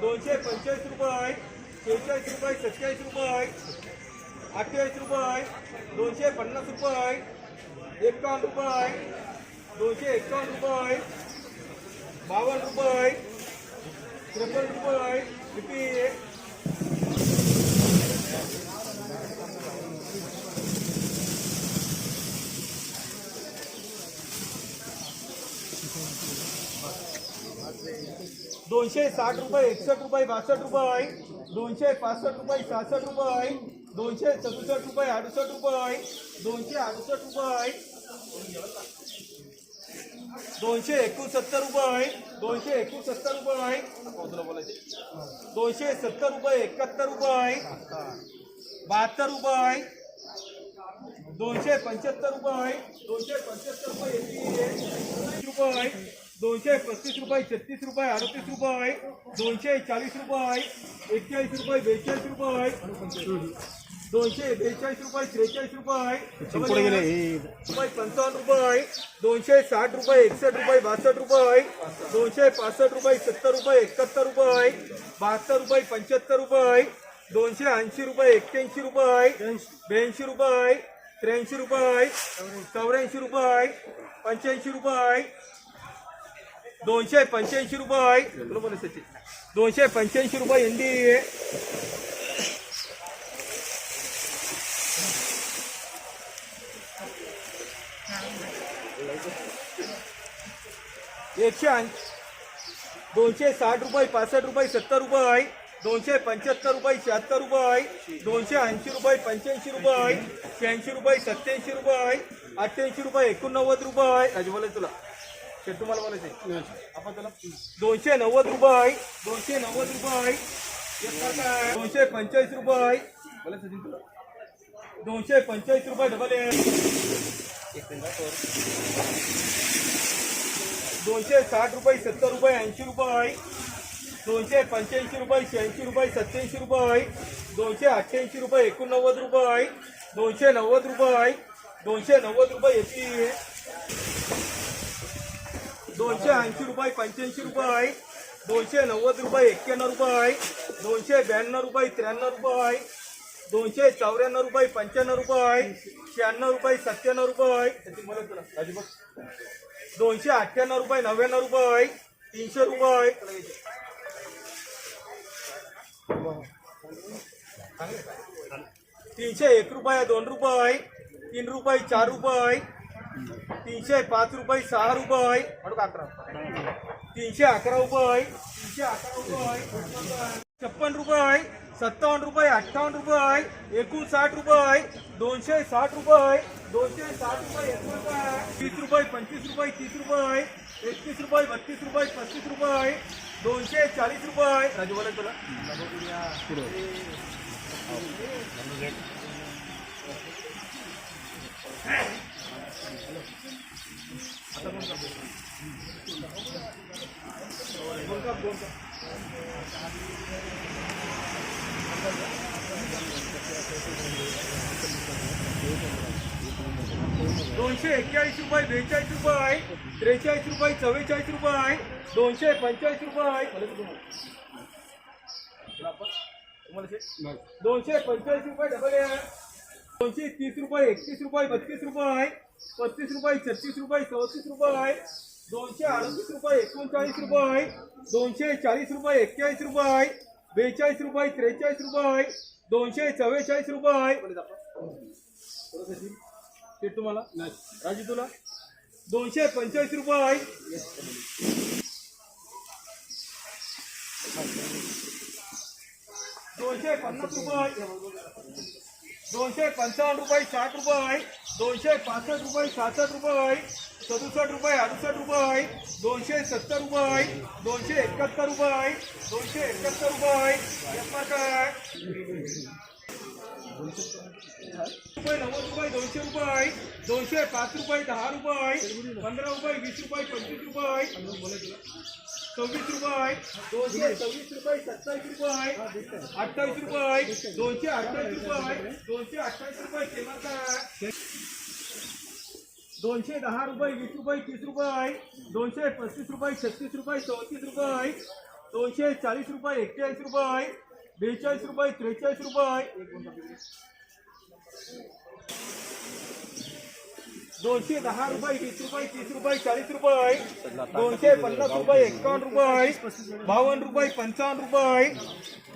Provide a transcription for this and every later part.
दोनशे पंचेचाळीस रुपये शेहेचाळीस रुपये सत्तेचाळीस रुपये अठ्ठेचाळीस रुपये दोनशे पन्नास रुपये एकावन्न रुपये दोनशे एकावन्न रुपये बावन्न रुपये त्रेपन्न रुपये किती दोनशे साठ रुपये एकसष्ट रुपये बासष्ट रुपये दोनशे पासष्ट रुपये सहासष्ट रुपये दोनशे सदुसष्ट रुपये अडुसष्ट रुपये दोनशे अडुसष्ट रुपये दोनशे एकोणसत्तर रुपये दोनशे एकोणसत्तर रुपये दोनशे सत्तर रुपये एकाहत्तर रुपये बहात्तर रुपये दोनशे पंच्याहत्तर रुपये दोनशे पंच्याहत्तर रुपये रुपये दोनशे पस्तीस रुपये छत्तीस रुपये अडतीस रुपये दोनशे चाळीस रुपये एक्केचाळीस रुपये बेचाळीस रुपये दोनशे बेचाळीस रुपये त्रेचाळीस रुपये रुपये पंचावन्न रुपये दोनशे साठ रुपये एकसष्ट रुपये बासष्ट रुपये दोनशे पासष्ट रुपये सत्तर रुपये एकाहत्तर रुपये बहात्तर रुपये पंच्याहत्तर रुपये दोनशे ऐंशी रुपये एक्क्याऐंशी रुपये ब्याऐंशी रुपये त्र्याऐंशी रुपये चौऱ्याऐंशी रुपये पंच्याऐंशी रुपये दोनशे पंच्याऐंशी रुपये. बरोबर आहे सचिन? दोनशे पंच्याऐंशी रुपये एंडी एकशे दोनशे साठ रुपये पासष्ट रुपये सत्तर रुपये. दोनशे पंच्याहत्तर रुपये शहात्तर रुपये. दोनशे ऐंशी रुपये पंच्याऐंशी रुपये. शहाऐंशी रुपये सत्याऐंशी रुपये. अठ्ठ्याऐंशी रुपये एकोणनव्वद रुपये. अजून तुला. ते तुम्हाला बोलायचं आपण त्याला दोनशे नव्वद रुपये दोनशे नव्वद रुपये. दोनशे पंचेचाळीस रुपये. बोलायचं सचिन तुला. दोनशे पंचेचाळीस रुपये डबल दोनशे साठ रुपये सत्तर रुपये ऐंशी रुपये. दोनशे पंच्याऐंशी रुपये शहाऐंशी रुपये सत्याऐंशी रुपये. दोनशे अठ्ठ्याऐंशी रुपये एकोणनव्वद रुपये. दोनशे नव्वद रुपये. दोनशे नव्वद रुपये येते दोनशे ऐंशी रुपये पंच्याऐंशी रुपये दोनशे नव्वद रुपये एक्क्याण्णव रुपये दोनशे ब्याण्णव रुपये त्र्याण्णव रुपये दोनशे चौऱ्याण्णव रुपये पंच्याण्णव रुपये शहाण्णव रुपये सत्त्याण्णव रुपये दोनशे अठ्ठ्याण्णव रुपये नव्याण्णव रुपये तीनशे रुपये तीनशे एक रुपये दोन रुपये तीन रुपये चार रुपये तीनशे पाच रुपये सहा रुपये अडूक अकरा तीनशे अकरा रुपये तीनशे अकरा रुपये छप्पन रुपये सत्तावन्न रुपये अठ्ठावन्न रुपये एकोणसाठ रुपये दोनशे साठ रुपये दोनशे साठ रुपये एकोणसाठ तीस रुपये पंचवीस रुपये तीस रुपये एकतीस रुपये बत्तीस रुपये पस्तीस रुपये दोनशे चाळीस रुपये राजू बोला तुला दोनशे एक्क्याऐंशी रुपये, बेचाळीस रुपये त्रेचाळीस रुपये, चव्वेचाळीस रुपये दोनशे पंचेचाळीस रुपये दोनशे पंचेचाळीस रुपये डबल आहे. दोनशे तीस रुपये, एकतीस रुपये, बत्तीस रुपये पस्तीस रुपये, छत्तीस रुपये, चौतीस रुपये दोनशे अडतीस रुपये एकोणचाळीस रुपये दोनशे चाळीस रुपये एक्केचाळीस रुपये बेचाळीस रुपये त्रेचाळीस रुपये दोनशे चव्वेचाळीस रुपये. ते तुम्हाला राजू तुला? दोनशे पंचेचाळीस रुपये. दोनशे पन्नास रुपये. दोनशे पंचावन्न रुपये साठ रुपये. दोनशे पासष्ट रुपये सहासष्ट रुपये. सदुसष्ट रुपये अडुसष्ट रुपये दोनशे सत्तर रुपये दोनशे एकाहत्तर रुपये दोनशे एकाहत्तर रुपये. रुपये नव्वद रुपये दोनशे रुपये. दोनशे पाच रुपये दहा रुपये. पंधरा रुपये वीस रुपये पंचवीस रुपये. सव्वीस रुपये. दोनशे सव्वीस रुपये सत्तावीस रुपये. अठ्ठावीस रुपये. दोनशे अठ्ठावीस रुपये. दोनशे अठ्ठावीस रुपये. केला दोनशे दहा रुपये वीस रुपये तीस रुपये दोनशे पस्तीस रुपये छत्तीस रुपये चौतीस रुपये दोनशे चाळीस रुपये एक्केचाळीस रुपये बेचाळीस रुपये त्रेचाळीस रुपये दोनशे दहा रुपये वीस रुपये तीस रुपये चाळीस रुपये दोनशे पन्नास रुपये एकावन्न रुपये बावन्न रुपये पंचावन्न रुपये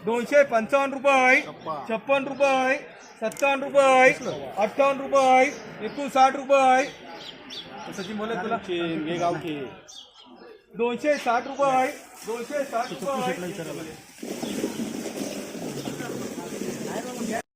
दोनशे पंचावन्न रुपये छप्पन रुपये सत्तावन्न रुपये अठ्ठावन्न रुपये एकोणसाठ रुपये सचिन बोला तुला. दोनशे साठ रुपये दोनशे साठ रुपये